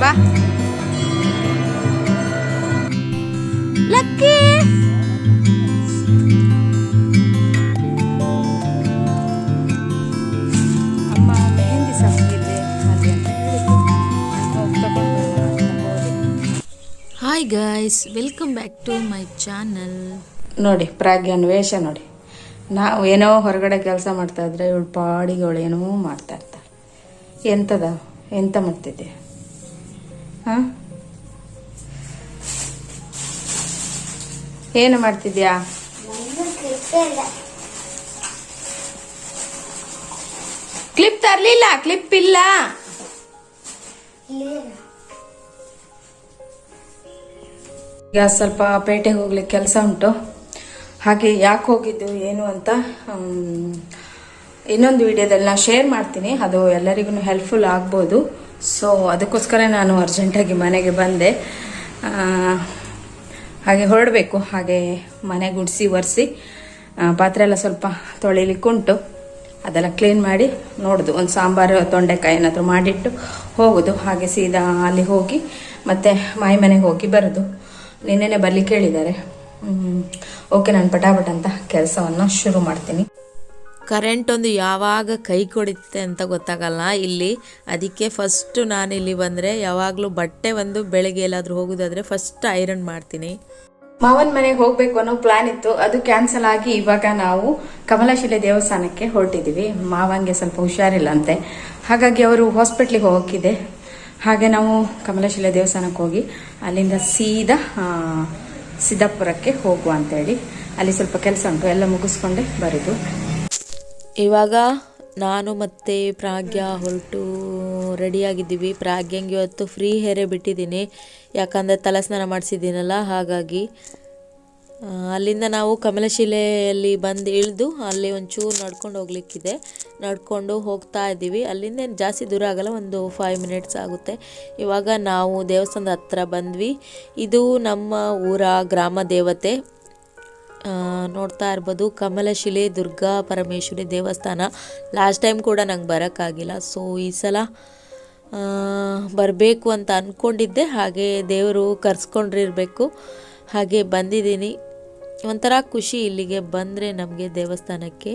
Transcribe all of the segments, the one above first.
ಬಾ. ಲಕ್ಕಿ. ಅಮ್ಮ ಮೆಹಂದಿ ಅಲ್ಲಿ ಅಂತ ಹೇಳಿದ್ರು. Hi guys welcome back to my channel ನೋಡಿ ಪ್ರಾಗ್ಯನ್ ವೇಷ ನೋಡಿ. ನಾವು ಏನೋ ಹೊರಗಡೆ ಕೆಲಸ ಮಾಡ್ತಾ ಇದ್ರೆ ಇವಳು ಪಾಡಿಗೆ ಅವಳು ಏನೋ ಮಾಡ್ತಾ ಇರ್ತಾಳೆ. ಎಂತದ? ಎಂತ ಮಾಡ್ತಿದ್ದೆ? ಹಾಂ? ಏನು ಮಾಡ್ತಿದ್ಯಾ? ಕ್ಲಿಪ್ ತರ್ಲಿಲ್ಲ, ಕ್ಲಿಪ್ ಇಲ್ಲ. ಈಗ ಸ್ವಲ್ಪ ಪೇಟೆಗೆ ಹೋಗ್ಲಿಕ್ಕೆ ಕೆಲಸ ಉಂಟು. ಹಾಗೆ ಯಾಕೆ ಹೋಗಿದ್ದು, ಏನು ಅಂತ ಇನ್ನೊಂದು ವಿಡಿಯೋದಲ್ಲಿ ನಾನು ಶೇರ್ ಮಾಡ್ತೀನಿ. ಅದು ಎಲ್ಲರಿಗೂ ಹೆಲ್ಪ್ಫುಲ್ ಆಗ್ಬೋದು. ಸೊ ಅದಕ್ಕೋಸ್ಕರ ನಾನು ಅರ್ಜೆಂಟಾಗಿ ಮನೆಗೆ ಬಂದೆ. ಹಾಗೆ ಹೊರಡಬೇಕು. ಹಾಗೆ ಮನೆ ಗುಡಿಸಿ, ಒರೆಸಿ ಪಾತ್ರೆ ಎಲ್ಲ ಸ್ವಲ್ಪ ತೊಳಿಲಿಕ್ಕುಂಟು. ಅದೆಲ್ಲ ಕ್ಲೀನ್ ಮಾಡಿ ನೋಡೋದು. ಒಂದು ಸಾಂಬಾರು, ತೊಂಡೆಕಾಯಿ ಏನಾದರೂ ಮಾಡಿಟ್ಟು ಹೋಗೋದು. ಹಾಗೆ ಸೀದಾ ಅಲ್ಲಿ ಹೋಗಿ ಮತ್ತೆ ಮಾಯಿ ಮನೆಗೆ ಹೋಗಿ ಬರೋದು. ನಿನ್ನೆನೆ ಬರಲಿಕ್ಕೆ ಹೇಳಿದ್ದಾರೆ. ಓಕೆ ನಾನು ಪಟಾಪಟ ಅಂತ ಕೆಲಸವನ್ನು ಶುರು ಮಾಡ್ತೀನಿ. ಕರೆಂಟ್ ಒಂದು ಯಾವಾಗ ಕೈ ಕೊಡುತ್ತೆ ಅಂತ ಗೊತ್ತಾಗಲ್ಲ. ಇಲ್ಲಿ ಅದಕ್ಕೆ ಫಸ್ಟ್ ನಾನು ಇಲ್ಲಿ ಬಂದರೆ ಯಾವಾಗಲೂ ಬಟ್ಟೆ ಒಂದು ಬೆಳಗ್ಗೆ ಎಲ್ಲಾದರೂ ಹೋಗೋದಾದರೆ ಫಸ್ಟ್ ಐರನ್ ಮಾಡ್ತೀನಿ. ಮಾವನ ಮನೆಗೆ ಹೋಗ್ಬೇಕು ಅನ್ನೋ ಪ್ಲಾನ್ ಇತ್ತು. ಅದು ಕ್ಯಾನ್ಸಲ್ ಆಗಿ ಇವಾಗ ನಾವು ಕಮಲಶಿಲೆ ದೇವಸ್ಥಾನಕ್ಕೆ ಹೊರಟಿದ್ದೀವಿ ಮಾವನಿಗೆ ಸ್ವಲ್ಪ ಹುಷಾರಿಲ್ಲ ಅಂತೆ ಹಾಗಾಗಿ ಅವರು ಹಾಸ್ಪಿಟ್ಲಿಗೆ ಹೋಗಿದ್ದೆ ಹಾಗೆ ನಾವು ಕಮಲಶಿಲೆ ದೇವಸ್ಥಾನಕ್ಕೆ ಹೋಗಿ ಅಲ್ಲಿಂದ ಸೀದಾ ಸಿದ್ದಾಪುರಕ್ಕೆ ಹೋಗುವ ಅಂತೇಳಿ. ಅಲ್ಲಿ ಸ್ವಲ್ಪ ಕೆಲಸ ಉಂಟು, ಎಲ್ಲ ಮುಗಿಸ್ಕೊಂಡೆ, ಬರೋದು. ಇವಾಗ ನಾನು ಮತ್ತೆ ಪ್ರಾಗ್ಯ ಹೊರಟು ರೆಡಿಯಾಗಿದ್ದೀವಿ. ಪ್ರಾಗ್ಯಂಗೆ ಇವತ್ತು ಫ್ರೀ ಹೇರೆ ಬಿಟ್ಟಿದ್ದೀನಿ. ಯಾಕಂದರೆ ತಲೆಸ್ನಾನ ಮಾಡಿಸಿದ್ದೀನಲ್ಲ, ಹಾಗಾಗಿ ಅಲ್ಲಿಂದ ನಾವು ಕಮಲಶಿಲೆಯಲ್ಲಿ ಬಂದು ಇಳಿದು ಅಲ್ಲಿ ಒಂಚೂರು ನಡ್ಕೊಂಡು ಹೋಗ್ಲಿಕ್ಕಿದೆ. ನಡ್ಕೊಂಡು ಹೋಗ್ತಾ ಇದ್ದೀವಿ. ಅಲ್ಲಿಂದ ಏನು ಜಾಸ್ತಿ ದೂರ ಆಗಲ್ಲ, ಒಂದು ಫೈವ್ ಮಿನಿಟ್ಸ್ ಆಗುತ್ತೆ. ಇವಾಗ ನಾವು ದೇವಸ್ಥಾನದ ಹತ್ರ ಬಂದ್ವಿ. ಇದು ನಮ್ಮ ಊರ ಗ್ರಾಮ ದೇವತೆ. ನೋಡ್ತಾ ಇರ್ಬೋದು, ಕಮಲಶಿಲೆ ದುರ್ಗಾ ಪರಮೇಶ್ವರಿ ದೇವಸ್ಥಾನ. ಲಾಸ್ಟ್ ಟೈಮ್ ಕೂಡ ನಂಗೆ ಬರೋಕ್ಕಾಗಿಲ್ಲ. ಸೊ ಈ ಸಲ ಬರಬೇಕು ಅಂತ ಅಂದ್ಕೊಂಡಿದ್ದೆ ಹಾಗೆ ದೇವರು ಕರ್ಸ್ಕೊಂಡಿರಬೇಕು. ಹಾಗೆ ಬಂದಿದ್ದೀನಿ. ಒಂಥರ ಖುಷಿ ಇಲ್ಲಿಗೆ ಬಂದರೆ ನಮಗೆ ದೇವಸ್ಥಾನಕ್ಕೆ.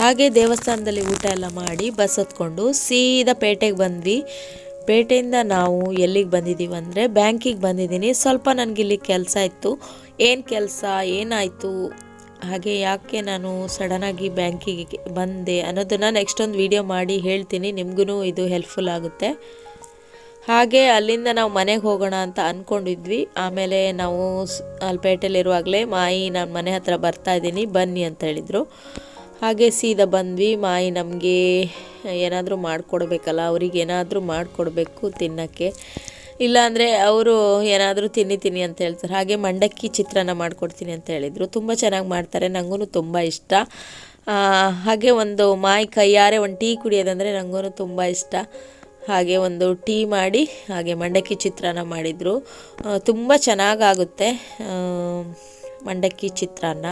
ಹಾಗೆ ದೇವಸ್ಥಾನದಲ್ಲಿ ಊಟ ಎಲ್ಲ ಮಾಡಿ ಬಸ್ ಹತ್ಕೊಂಡು ಸೀದಾ ಪೇಟೆಗೆ ಬಂದ್ವಿ. ಪೇಟೆಯಿಂದ ನಾವು ಎಲ್ಲಿಗೆ ಬಂದಿದ್ದೀವಿ ಅಂದರೆ ಬ್ಯಾಂಕಿಗೆ ಬಂದಿದ್ದೀನಿ. ಸ್ವಲ್ಪ ನನಗೆ ಇಲ್ಲಿ ಕೆಲಸ ಇತ್ತು. ಏನು ಕೆಲಸ, ಏನಾಯಿತು, ಹಾಗೆ ಯಾಕೆ ನಾನು ಸಡನ್ನಾಗಿ ಬ್ಯಾಂಕಿಗೆ ಬಂದೆ ಅನ್ನೋದನ್ನು ನೆಕ್ಸ್ಟ್ ಒಂದು ವೀಡಿಯೋ ಮಾಡಿ ಹೇಳ್ತೀನಿ. ನಿಮಗೂ ಇದು ಹೆಲ್ಪ್ಫುಲ್ ಆಗುತ್ತೆ. ಹಾಗೆ ಅಲ್ಲಿಂದ ನಾವು ಮನೆಗೆ ಹೋಗೋಣ ಅಂತ ಅಂದ್ಕೊಂಡಿದ್ವಿ ಆಮೇಲೆ ನಾವು ಇರುವಾಗಲೇ ಮಾಯಿ ನಾನು ಮನೆ ಹತ್ರ ಬರ್ತಾ ಇದ್ದೀನಿ, ಬನ್ನಿ ಅಂತ ಹೇಳಿದರು. ಹಾಗೆ ಸೀದಾ ಬಂದ್ವಿ. ಮಾಯಿ ನಮಗೆ ಏನಾದರೂ ಮಾಡಿಕೊಡ್ಬೇಕಲ್ಲ, ಅವ್ರಿಗೆ ಏನಾದರೂ ಮಾಡಿಕೊಡ್ಬೇಕು ತಿನ್ನೋಕ್ಕೆ. ಇಲ್ಲಾಂದರೆ ಅವರು ಏನಾದರೂ ತಿನ್ನಿ ತಿನ್ನಿ ಅಂತ ಹೇಳ್ತಾರೆ. ಹಾಗೆ ಮಂಡಕ್ಕಿ ಚಿತ್ರಾನ್ನ ಮಾಡಿಕೊಡ್ತೀನಿ ಅಂತ ಹೇಳಿದರು. ತುಂಬ ಚೆನ್ನಾಗಿ ಮಾಡ್ತಾರೆ ನನಗೂ ತುಂಬ ಇಷ್ಟ. ಹಾಗೆ ಒಂದು ಮಾಯಿ ಕೈಯಾರೆ ಒಂದು ಟೀ ಕುಡಿಯೋದಂದರೆ ನನಗೂ ತುಂಬ ಇಷ್ಟ. ಹಾಗೆ ಒಂದು ಟೀ ಮಾಡಿ, ಹಾಗೆ ಮಂಡಕ್ಕಿ ಚಿತ್ರಾನ್ನ ಮಾಡಿದರು. ತುಂಬ ಚೆನ್ನಾಗಾಗುತ್ತೆ ಮಂಡಕ್ಕಿ ಚಿತ್ರಾನ್ನ.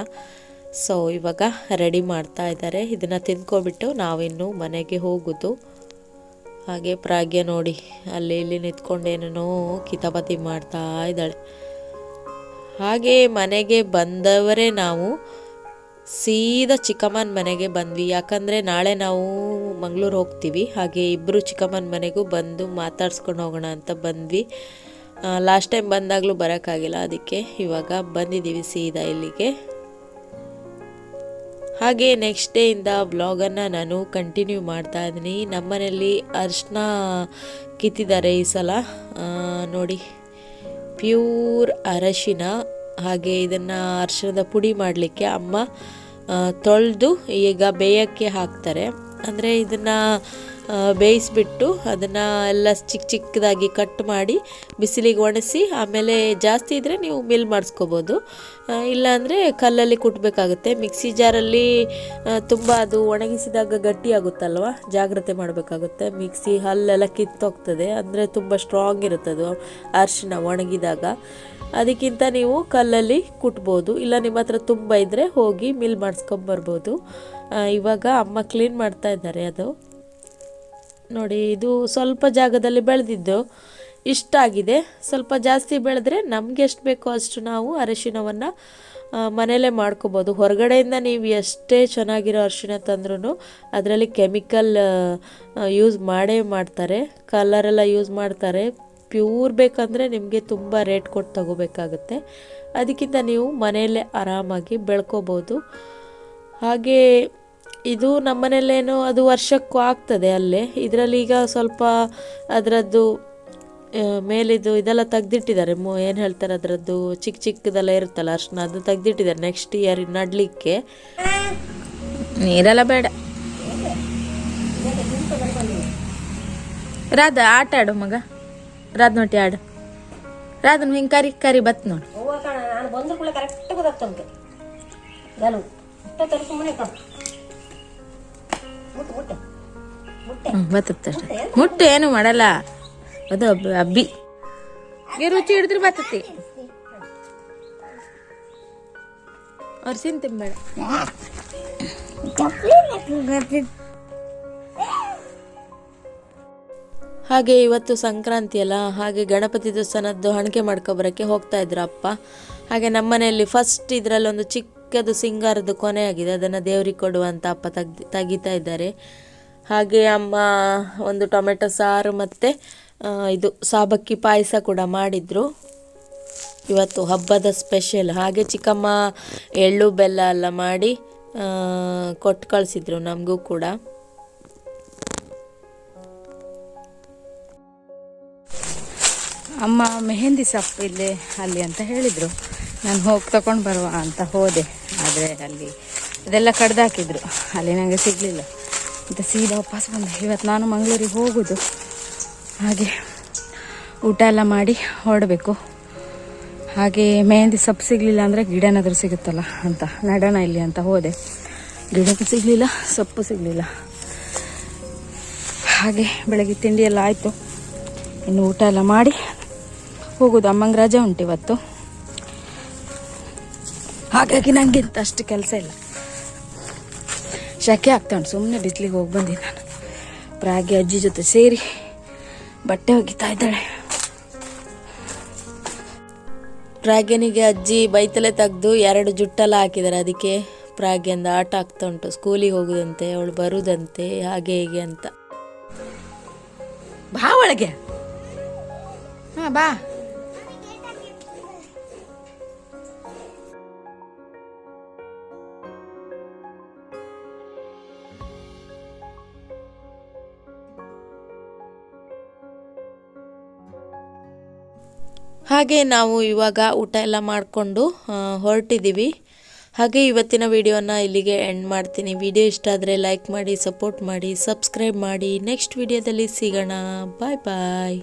ಸೊ ಇವಾಗ ರೆಡಿ ಮಾಡ್ತಾ ಇದ್ದಾರೆ. ಇದನ್ನು ತಿಂದ್ಕೊಬಿಟ್ಟು ನಾವಿನ್ನು ಮನೆಗೆ ಹೋಗೋದು. ಹಾಗೆ ಪ್ರಾಗ್ಯ ನೋಡಿ, ಅಲ್ಲಿ ಇಲ್ಲಿ ನಿಂತ್ಕೊಂಡೇನೋ ಕಿತಾಪತಿ ಮಾಡ್ತಾ ಇದ್ದಾಳೆ. ಹಾಗೆ ಮನೆಗೆ ಬಂದವರೇ ನಾವು. ಸೀದಾ ಚಿಕ್ಕಮ್ಮನ ಮನೆಗೆ ಬಂದ್ವಿ. ಯಾಕಂದರೆ ನಾಳೆ ನಾವು ಮಂಗಳೂರು ಹೋಗ್ತೀವಿ. ಹಾಗೆ ಇಬ್ಬರು ಚಿಕ್ಕಮ್ಮನ ಮನೆಗೂ ಬಂದು ಮಾತಾಡ್ಸ್ಕೊಂಡು ಹೋಗೋಣ ಅಂತ ಬಂದ್ವಿ. ಲಾಸ್ಟ್ ಟೈಮ್ ಬಂದಾಗಲೂ ಬರೋಕ್ಕಾಗಿಲ್ಲ. ಅದಕ್ಕೆ ಇವಾಗ ಬಂದಿದ್ದೀವಿ ಸೀದಾ ಇಲ್ಲಿಗೆ. ಹಾಗೆ ನೆಕ್ಸ್ಟ್ ಡೇಯಿಂದ ಬ್ಲಾಗನ್ನು ನಾನು ಕಂಟಿನ್ಯೂ ಮಾಡ್ತಾ ಇದ್ದೀನಿ. ನಮ್ಮನೇಲಿ ಅರ್ಶಿನ ಕಿತ್ತಿದ್ದಾರೆ ಈ ಸಲ. ನೋಡಿ ಪ್ಯೂರ್ ಅರಶಿನ. ಹಾಗೆ ಇದನ್ನು ಅರಿಶಿಣದ ಪುಡಿ ಮಾಡಲಿಕ್ಕೆ ಅಮ್ಮ ತೊಳೆದು ಈಗ ಬೇಯಕ್ಕೆ ಹಾಕ್ತಾರೆ. ಅಂದರೆ ಇದನ್ನು ಬೇಯಿಸ್ಬಿಟ್ಟು ಅದನ್ನು ಎಲ್ಲ ಚಿಕ್ಕ ಚಿಕ್ಕದಾಗಿ ಕಟ್ ಮಾಡಿ ಬಿಸಿಲಿಗೆ ಒಣಸಿ, ಆಮೇಲೆ ಜಾಸ್ತಿ ಇದ್ದರೆ ನೀವು ಮಿಲ್ ಮಾಡಿಸ್ಕೋಬೋದು. ಇಲ್ಲಾಂದರೆ ಕಲ್ಲಲ್ಲಿ ಕುಟ್ಟಬೇಕಾಗುತ್ತೆ ಮಿಕ್ಸಿ ಜಾರಲ್ಲಿ ತುಂಬ ಅದು ಒಣಗಿಸಿದಾಗ ಗಟ್ಟಿ ಆಗುತ್ತಲ್ವ ಜಾಗ್ರತೆ ಮಾಡಬೇಕಾಗುತ್ತೆ. ಮಿಕ್ಸಿ ಹಲ್ಲೆಲ್ಲ ಕಿತ್ತೋಗ್ತದೆ. ಅಂದರೆ ತುಂಬ ಸ್ಟ್ರಾಂಗ್ ಇರುತ್ತೆ ಅದು ಅರಿಶಿನ ಒಣಗಿದಾಗ. ಅದಕ್ಕಿಂತ ನೀವು ಕಲ್ಲಲ್ಲಿ ಕುಟ್ಬೋದು. ಇಲ್ಲ ನಿಮ್ಮ ಹತ್ರ ತುಂಬ ಇದ್ದರೆ ಹೋಗಿ ಮಿಲ್ ಮಾಡಿಸ್ಕೊಂಬರ್ಬೋದು ಇವಾಗ ಅಮ್ಮ ಕ್ಲೀನ್ ಮಾಡ್ತಾ ಇದ್ದಾರೆ ಅದು. ನೋಡಿ, ಇದು ಸ್ವಲ್ಪ ಜಾಗದಲ್ಲಿ ಬೆಳೆದಿದ್ದು ಇಷ್ಟ ಆಗಿದೆ. ಸ್ವಲ್ಪ ಜಾಸ್ತಿ ಬೆಳೆದ್ರೆ ನಮಗೆ ಎಷ್ಟು ಬೇಕೋ ಅಷ್ಟು ನಾವು ಅರಿಶಿಣವನ್ನು ಮನೆಯಲ್ಲೇ ಮಾಡ್ಕೋಬೋದು. ಹೊರಗಡೆಯಿಂದ ನೀವು ಎಷ್ಟೇ ಚೆನ್ನಾಗಿರೋ ಅರಿಶಿಣ ತಂದ್ರೂ ಅದರಲ್ಲಿ ಕೆಮಿಕಲ್ ಯೂಸ್ ಮಾಡೇ ಮಾಡ್ತಾರೆ. ಕಲರೆಲ್ಲ ಯೂಸ್ ಮಾಡ್ತಾರೆ. ಪ್ಯೂರ್ ಬೇಕಂದರೆ ನಿಮಗೆ ತುಂಬ ರೇಟ್ ಕೊಟ್ಟು ತಗೋಬೇಕಾಗುತ್ತೆ. ಅದಕ್ಕಿಂತ ನೀವು ಮನೆಯಲ್ಲೇ ಆರಾಮಾಗಿ ಬೆಳ್ಕೋಬೋದು. ಹಾಗೆ ಇದು ನಮ್ಮನೇಲೇನೋ ಅದು ವರ್ಷಕ್ಕೂ ಆಗ್ತದೆ ಅಲ್ಲೇ. ಇದರಲ್ಲಿ ಈಗ ಸ್ವಲ್ಪ ಅದರದ್ದು ಮೇಲಿದ್ದು ಮೇಲಿದು ಇದೆಲ್ಲ ತೆಗ್ದಿಟ್ಟಿದ್ದಾರೆ. ಏನು ಹೇಳ್ತಾರೆ ಅದರದ್ದು ಚಿಕ್ಕ ಚಿಕ್ಕದೆಲ್ಲ ಇರುತ್ತಲ್ಲ ಅರ್ಶನ ಅದು ತೆಗ್ದಿಟ್ಟಿದ್ದಾರೆ ನೆಕ್ಸ್ಟ್ ಇಯರ್ ನಡಲಿಕ್ಕೆ. ನೀರೆಲ್ಲ ಬೇಡ. ರಾಧ, ಆಟ ಆಡು ಮಗ. ರಾದ್ ನೋಟಿ ಆಡು. ರಾಧನ್ ಹಿಂಗೆ ಕರಿ ಕರಿ ಬತ್ ನೋಡು. ಹೂವ ಕಾಣ ನಾನು ಬಂದ ಕೂಡ ಕರೆಕ್ಟ್ ಗೊತ್ತಾಗ್ತಂತೆ ಗಲು ಮುಟ್ಟ ಮನೆ ಕಣ. ಮುಟ್ಟು ಮುಟ್ಟೆ ಮುಟ್ಟೆ. ಹ್ಮ್ ಬತ್ತತ್ತೆ ಅಷ್ಟೇ. ಮುಟ್ಟು ಏನು ಮಾಡಲ್ಲ. ಅದು ಅಬ್ಬಿ. ಈ ರುಚಿ ಹಿಡಿದ್ರೆ ಬತ್ತತಿ ಅವ್ರು ತಿಂತಿಂಬೇಡ ಹಾಗೆ ಇವತ್ತು ಸಂಕ್ರಾಂತಿ ಅಲ್ಲ, ಹಾಗೆ ಗಣಪತಿ ದೇವಸ್ಥಾನದ್ದು ಹಣಿಕೆ ಮಾಡ್ಕೊಬರೋಕ್ಕೆ ಹೋಗ್ತಾ ಇದ್ರು ಅಪ್ಪ. ಹಾಗೆ ನಮ್ಮ ಮನೆಯಲ್ಲಿ ಫಸ್ಟ್ ಇದರಲ್ಲಿ ಒಂದು ಚಿಕ್ಕದು ಸಿಂಗಾರದ ಕೊನೆ ಆಗಿದೆ ಅದನ್ನು ದೇವ್ರಿಗೆ ಕೊಡುವಂತ ಅಪ್ಪ ತೆಗ್ದು, ತೆಗಿತಾ ಇದ್ದಾರೆ. ಹಾಗೆ ಅಮ್ಮ ಒಂದು ಟೊಮೆಟೊ ಸಾರು ಮತ್ತು ಇದು ಸಾಬಕ್ಕಿ ಪಾಯಸ ಕೂಡ ಮಾಡಿದರು. ಇವತ್ತು ಹಬ್ಬದ ಸ್ಪೆಷಲ್ ಹಾಗೆ ಚಿಕ್ಕಮ್ಮ ಎಳ್ಳು ಬೆಲ್ಲ ಎಲ್ಲ ಮಾಡಿ ಕೊಟ್ಟು ಕಳಿಸಿದ್ರು ನಮಗೂ ಕೂಡ. ಅಮ್ಮ ಮೆಹಂದಿ ಸೊಪ್ಪು ಇಲ್ಲೇ ಅಲ್ಲಿ ಅಂತ ಹೇಳಿದರು. ನಾನು ಹೋಗಿ ತಗೊಂಡು ಬರುವ ಅಂತ ಹೋದೆ. ಆದರೆ ಅಲ್ಲಿ ಇದೆಲ್ಲ ಕಡ್ದಾಕಿದ್ರು. ಅಲ್ಲಿ ನನಗೆ ಸಿಗಲಿಲ್ಲ. ಅಂತ ಸೀದಾ ವಾಪಸ್ ಬಂದೆ. ಇವತ್ತು ನಾನು ಮಂಗಳೂರಿಗೆ ಹೋಗೋದು. ಹಾಗೆ ಊಟ ಎಲ್ಲ ಮಾಡಿ ಹೊರಡಬೇಕು. ಹಾಗೆ ಮೆಹಂದಿ ಸೊಪ್ಪು ಸಿಗಲಿಲ್ಲ ಅಂದರೆ ಗಿಡನಾದರೂ ಸಿಗುತ್ತಲ್ಲ ಅಂತ. ನಡೋಣ ಇಲ್ಲಿ ಅಂತ ಹೋದೆ. ಗಿಡಕ್ಕೂ ಸಿಗಲಿಲ್ಲ, ಸೊಪ್ಪು ಸಿಗಲಿಲ್ಲ. ಹಾಗೆ ಬೆಳಗ್ಗೆ ತಿಂಡಿ ಎಲ್ಲ ಆಯಿತು. ಇನ್ನು ಊಟ ಎಲ್ಲ ಮಾಡಿ ಹೋಗೋದು ಅಮ್ಮಂಗೆ ರಜೆ ಉಂಟು ಇವತ್ತು. ಹಾಗಾಗಿ ನನಗೆ ಅಷ್ಟು ಕೆಲಸ ಇಲ್ಲ. ಶಕೆ ಆಗ್ತಾ ಉಂಟು ಸುಮ್ಮನೆ ಬಿಸಿಲಿಗೆ ಹೋಗಿ ಬಂದೆ ನಾನು. ಪ್ರಾಗಿ ಅಜ್ಜಿ ಜೊತೆ ಸೇರಿ ಬಟ್ಟೆ ಒಗಿತಾ ಇದ್ದಾಳೆ. ಪ್ರಾಗ್ಯನಿಗೆ ಅಜ್ಜಿ ಬೈತಲೆ ತೆಗೆದು ಎರಡು ಜುಟ್ಟೆಲ್ಲ ಹಾಕಿದ್ದಾರೆ. ಅದಕ್ಕೆ ಪ್ರಾಗ್ಯಂದ ಆಟ ಆಗ್ತಾ ಉಂಟು. ಸ್ಕೂಲಿಗೆ ಹೋಗುದಂತೆ ಅವಳು ಬರುದಂತೆ ಹಾಗೆ ಹೀಗೆ ಅಂತ. ಬಾ ಒಳಗೆ. ಹಾ ಬಾ. ಹಾಗೆ ನಾವು ಇವಾಗ ಊಟ ಎಲ್ಲ ಮಾಡಿಕೊಂಡು ಹೊರಟಿದ್ದೀವಿ. ಹಾಗೆ ಇವತ್ತಿನ ವಿಡಿಯೋನ ಇಲ್ಲಿಗೆ ಎಂಡ್ ಮಾಡ್ತೀನಿ. ವಿಡಿಯೋ ಇಷ್ಟ ಆದರೆ ಲೈಕ್ ಮಾಡಿ ಸಪೋರ್ಟ್ ಮಾಡಿ ಸಬ್ಸ್ಕ್ರೈಬ್ ಮಾಡಿ. ನೆಕ್ಸ್ಟ್ ವಿಡಿಯೋದಲ್ಲಿ ಸಿಗೋಣ. ಬಾಯ್ ಬಾಯ್